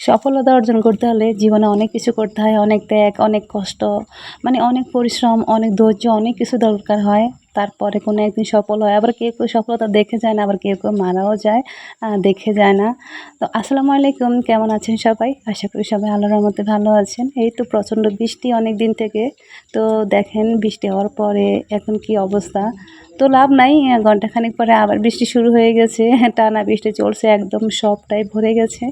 সফলতা অর্জন করতে হলে জীবনে অনেক কিছু করতে হয়, অনেক ত্যাগ, অনেক কষ্ট মানে অনেক পরিশ্রম, অনেক ধৈর্য, অনেক কিছু দরকার হয়। তারপরে কোনো একদিন সফল হয়, আবার কেউ কেউ সফলতা দেখে যায় না, আবার কেউ কেউ মারাও যায় দেখে যায় না। তো আসসালামু আলাইকুম, কেমন আছেন সবাই? আশা করি সবাই আল্লাহর রহমতে ভালো আছেন। এই তো প্রচণ্ড বৃষ্টি অনেক দিন থেকে। তো দেখেন বৃষ্টি হওয়ার পরে এখন কি অবস্থা? তো লাভ নাই, ঘন্টাখানেক পরে আবার বৃষ্টি শুরু হয়ে গেছে, টানা বৃষ্টি চলছে, একদম সবটাই ভরে গেছে।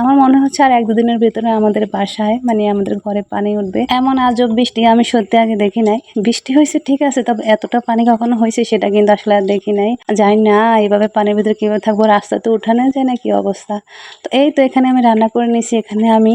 আমার মনে হচ্ছে আর এক দুদিনের ভেতরে আমাদের বাসায় মানে আমাদের ঘরে পানি উঠবে। এমন আজব বৃষ্টি আমি সত্যি আগে দেখি নাই। বৃষ্টি হয়েছে ঠিক আছে, তবে এতটা পানি কখনো হয়েছে সেটা কিন্তু আসলে আর দেখি নাই। জানি না এইভাবে পানির ভিতরে কীভাবে থাকব, রাস্তাতে উঠানো যায় না কি অবস্থা? তো এই তো এখানে আমি রান্না করে নিয়েছি, এখানে আমি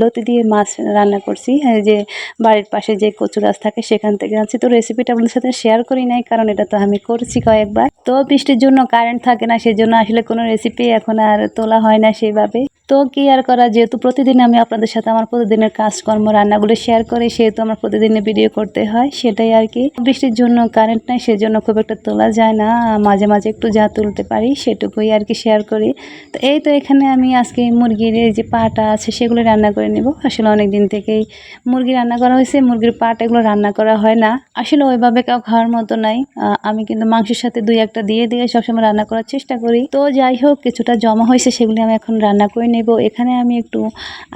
লতি দিয়ে মাছ রান্না করছি। যে বাড়ির পাশে যে কচু গাছ থাকে সেখান থেকে আনছি। তো রেসিপিটা আপনাদের সাথে শেয়ার করি নাই, কারণ এটা তো আমি করছি কয়েকবার। তো বৃষ্টির জন্য কারেন্ট থাকে না, সেজন্য আসলে কোনো রেসিপি এখন আর তোলা হয় না সেইভাবে। তো কি আর করা, যেহেতু প্রতিদিন আমি আপনাদের সাথে আমার প্রতিদিনের কাজকর্ম, রান্নাগুলো শেয়ার করি, সেহেতু আমার প্রতিদিনের ভিডিও করতে হয়, সেটাই আর কি। বৃষ্টির জন্য কারেন্ট নাই, সেজন্য খুব একটা তোলা যায় না, মাঝে মাঝে একটু যা তুলতে পারি, সেটুকুই আর কি শেয়ার করি। তো এই তো এখানে আমি আজকে মুরগির যে পাটা আছে, সেগুলো রান্না করে নেব। আসলে অনেক দিন থেকেই মুরগি রান্না করা হয়েছে, মুরগির পাট এগুলো রান্না করা হয় না। আসলে ওইভাবে কেউ খাওয়ার মতো নাই। আমি কিন্তু মাংসের সাথে দুই একটা দিয়ে দিয়ে সবসময় রান্না করার চেষ্টা করি। তো যাই হোক, কিছুটা জমা হয়েছে, সেগুলি আমি এখন রান্না করে নেব। এখানে আমি একটু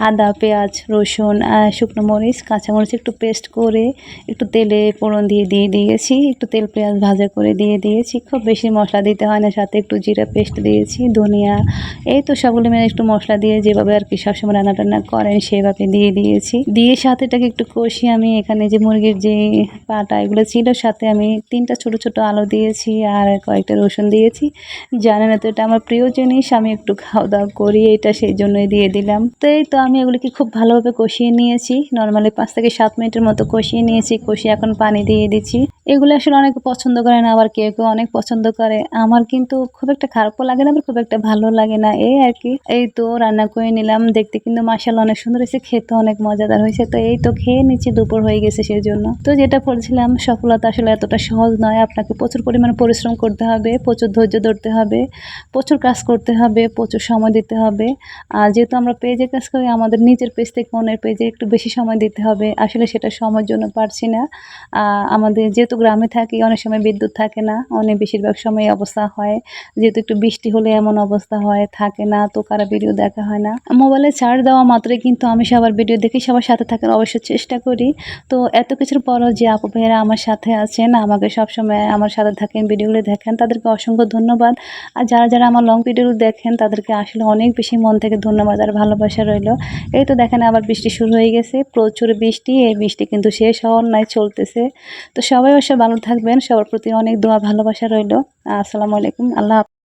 আদা, পেঁয়াজ, রসুন শুকনো মরিচ কাঁচামরিচ একটু পেস্ট করে একটু তেলে ফোড়ন দিয়ে দিয়ে দিয়েছি। একটু তেল, পেঁয়াজ ভাজা করে দিয়ে দিয়েছি। খুব বেশি মশলা দিতে হয় না, সাথে একটু জিরা পেস্ট দিয়েছি, ধনিয়া। এই তো সবগুলো মিলে একটু মশলা দিয়ে যেভাবে আর কি সবসময় রান্না টান্না করেন, সেভাবে দিয়ে দিয়েছি। দিয়ে সাথে এটাকে একটু কষি আমি এখানে যে মুরগির যে পাটা এগুলো ছিল, সাথে আমি তিনটা ছোট ছোট আলু দিয়েছি আর কয়েকটা রসুন দিয়েছি। জানেন তো এটা আমার প্রিয় জিনিস, আমি একটু খাওয়া দাওয়া করি, এটা সেই জন্যই দিয়ে দিলাম। তো এই তো আমি এগুলিকে খুব ভালোভাবে কষিয়ে নিয়েছি। নর্মালি পাঁচ থেকে সাত মিনিটের মতো কষিয়ে নিয়েছি। কষিয়ে এখন পানি দিয়ে দিচ্ছি। এগুলো আসলে অনেকে পছন্দ করে না, আবার কেউ কেউ অনেক পছন্দ করে। আমার কিন্তু খুব একটা খারাপও লাগে না, আবার খুব একটা ভালো লাগে না। এই আর কি। এই তো রান্না করে নিলাম, দেখতে কিন্তু মাসাল্লাহ অনেক সুন্দর হয়েছে খেতে অনেক মজাদার হয়েছে। তো এই তো খেয়ে নিচ্ছি, দুপুর হয়ে গেছে সেই জন্য তো যেটা বলছিলাম, সফলতা আসলে এতটা সহজ নয়। আপনাকে প্রচুর পরিমাণে পরিশ্রম করতে হবে, প্রচুর ধৈর্য ধরতে হবে, প্রচুর কাজ করতে হবে, প্রচুর সময় দিতে হবে। আর যেহেতু আমরা পেজে কাজ করি, আমাদের নিজের পেজ থেকে অন্যের পেজে একটু বেশি সময় দিতে হবে। আসলে সেটা সময়ের জন্য পারছি না। আমাদের যেহেতু গ্রামে থাকি, অনেক সময় বিদ্যুৎ থাকে না। অনেক বেশিরভাগ সময় অবস্থা হয়। যেহেতু একটু বৃষ্টি হলে এমন অবস্থা হয়, থাকে না, তো কারা ভিডিও দেখা হয় না। মোবাইলে চার্জ দেওয়া মাত্রই কিন্তু আমি সবার ভিডিও দেখি সবার সাথে থাকার অবশ্যই চেষ্টা করি। তো এত কিছুর পরও যে আপু ভাইয়েরা আমার সাথে আছেন, আমাকে সবসময় আমার সাথে থাকেন ভিডিওগুলো দেখেন, তাদেরকে অসংখ্য ধন্যবাদ। আর যারা যারা আমার লং ভিডিওগুলো দেখেন, তাদেরকে আসলে অনেক বেশি মন থেকে ধন্যবাদ আর ভালোবাসা রইল। এই তো দেখেন আবার বৃষ্টি শুরু হয়ে গেছে, প্রচুর বৃষ্টি, এই বৃষ্টি কিন্তু শেষ হওয়ার নাই, চলতেছে। তো সবাই ভালো থাকবেন। সবার প্রতি অনেক দোয়া ভালোবাসা রইল। আসসালামু আলাইকুম। আল্লাহ।